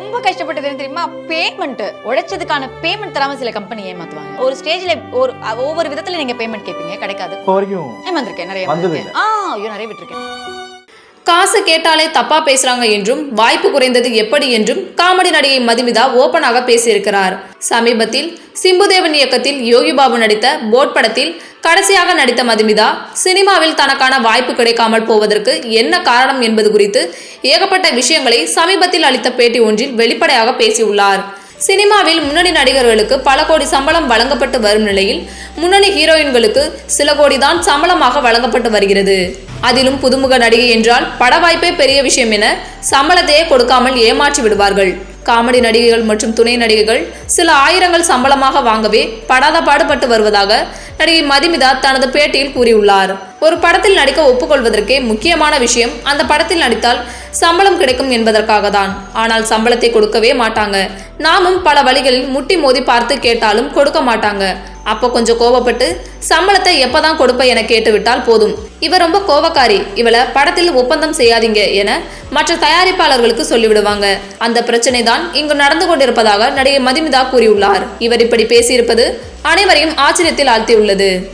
ரொம்ப கஷ்டப்பட்டது என்ன தெரியுமா? பேமெண்ட் உழைச்சதுக்கான பேமெண்ட் தராம சில கம்பெனி ஏமாத்துவாங்க. ஒரு ஸ்டேஜ்ல ஒரு ஒவ்வொரு விதத்துல நீங்க பேமெண்ட் கேட்பீங்க கிடைக்காது. இப்போ வரைக்கும் ஏமாந்திருக்கேன் நிறைய. ஆ ஐயோ நிறைய விட்டுருக்கேன். காசு கேட்டாலே தப்பா பேசுறாங்க என்றும் வாய்ப்பு குறைந்தது எப்படி என்றும் காமெடி நடிகை மதுமிதா ஓபனாக பேசியிருக்கிறார். சமீபத்தில் சிம்புதேவன் இயக்கத்தில் யோகி பாபு நடித்த போட் படத்தில் கடைசியாக நடித்த மதுமிதா சினிமாவில் தனக்கான வாய்ப்பு கிடைக்காமல் போவதற்கு என்ன காரணம் என்பது குறித்து ஏகப்பட்ட விஷயங்களை சமீபத்தில் அளித்த பேட்டி ஒன்றில் வெளிப்படையாக பேசியுள்ளார். சினிமாவில் முன்னணி நடிகர்களுக்கு பல கோடி சம்பளம் வழங்கப்பட்டு வரும் நிலையில் முன்னணி ஹீரோயின்களுக்கு சில கோடி தான் சம்பளமாக வழங்கப்பட்டு வருகிறது. அதிலும் புதுமுக நடிகை என்றால் பட வாய்ப்பே பெரிய விஷயம் என சம்பளத்தையே கொடுக்காமல் ஏமாற்றி விடுவார்கள். காமெடி நடிகைகள் மற்றும் துணை நடிகைகள் சில ஆயிரங்கள் சம்பளமாக வாங்கவே படாத பாடுபட்டு வருவதாக நடிகை மதுமிதா தனது பேட்டியில் கூறியுள்ளார். ஒரு படத்தில் நடிக்க ஒப்புக்கொள்வதற்கே முக்கியமான விஷயம் அந்த படத்தில் நடித்தால் சம்பளம் கிடைக்கும் என்பதற்காக தான் ஆனால் சம்பளத்தை கொடுக்கவே மாட்டாங்க. நாமும் பல வழிகளில் முட்டி மோதி பார்த்து கேட்டாலும் கொடுக்க மாட்டாங்க. அப்போ கொஞ்சம் கோவப்பட்டு சம்பளத்தை எப்பதான் கொடுப்ப? என கேட்டுவிட்டால் போதும். இவ ரொம்ப கோவக்காரி. இவளை படத்தில் ஒப்பந்தம் செய்யாதீங்க என மற்ற தயாரிப்பாளர்களுக்கு சொல்லிவிடுவாங்க. அந்த பிரச்சனை தான் இங்கு நடந்து கொண்டிருப்பதாக நடிகை மதுமிதா கூறியுள்ளார். இவர் இப்படி பேசியிருப்பது அனைவரையும் ஆச்சரியத்தில் உள்ளது.